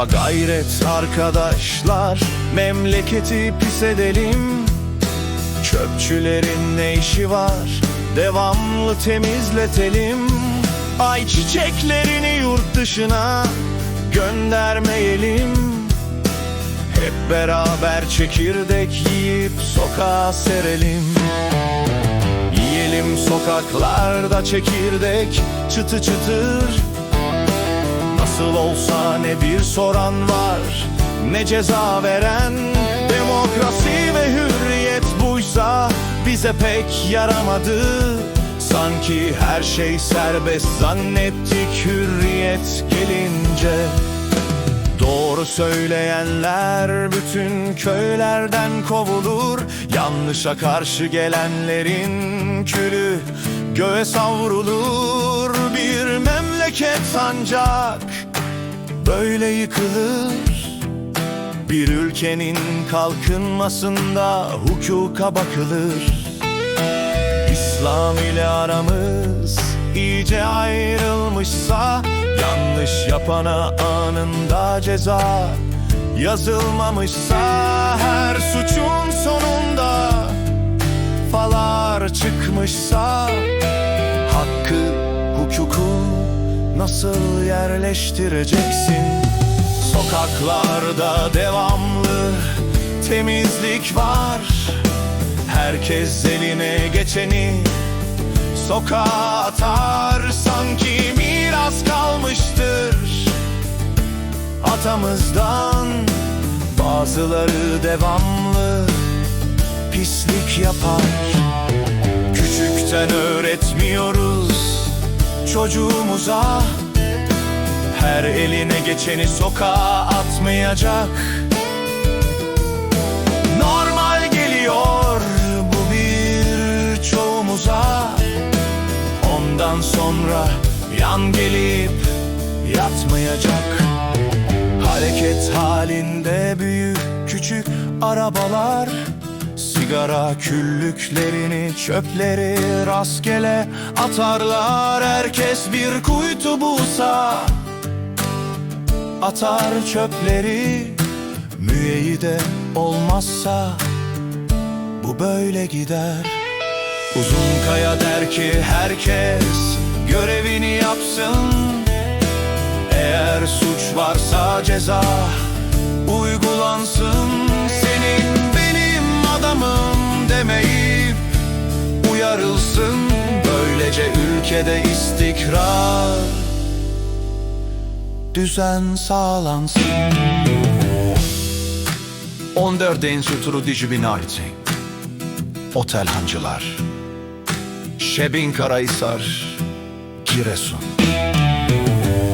Ha gayret arkadaşlar Memleketi pis edelim. Çöpçülerin ne işi var? Devamlı temizletelim. Ay çiçeklerini yurt dışına Göndermeyelim. Hep beraber çekirdek yiyip sokağa serelim. Yiyelim sokaklarda çekirdek çıtı çıtır Nasıl olsa ne bir soran var ne ceza veren. Demokrasi ve hürriyet buysa bize pek yaramadı. Sanki her şey serbest zannettik hürriyet gelince. Doğru söyleyenler bütün köylerden kovulur. Yanlışa karşı gelenlerin külü göğe savrulur. Bir memleket ancak böyle yıkılır. Bir ülkenin kalkınmasında hukuka bakılır. İslam ile aramız iyice ayrılmışsa Yanlış yapana anında ceza Yazılmamışsa her suçun sonunda Falar çıkmışsa nasıl yerleştireceksin? Sokaklarda devamlı temizlik var. Herkes eline geçeni sokağa atar. Sanki miras kalmıştır. Atamızdan Bazıları devamlı pislik yapar. Küçükten öğretmiyoruz çocuğumuza. Her eline geçeni sokağa atmayacak. Normal geliyor bu bir çoğumuza Ondan sonra yan gelip yatmayacak. Hareket halinde büyük küçük arabalar Sigara küllüklerini çöpleri rastgele atarlar. Herkes bir kuytu bulsa atar çöpleri. Müeyyide olmazsa bu böyle gider. Uzun kaya der ki herkes görevini yapsın. Eğer suç varsa ceza uyarılsın Böylece ülkede istikrar. Düzen sağlansın. 14 Enstitütü Dijibinality Otel Hancılar. Şebin Karahisar Giresun.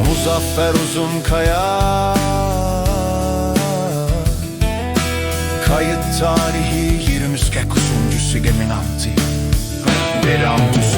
Muzaffer Uzunkaya Kayıt tarihi 29. Geminanti Veram du son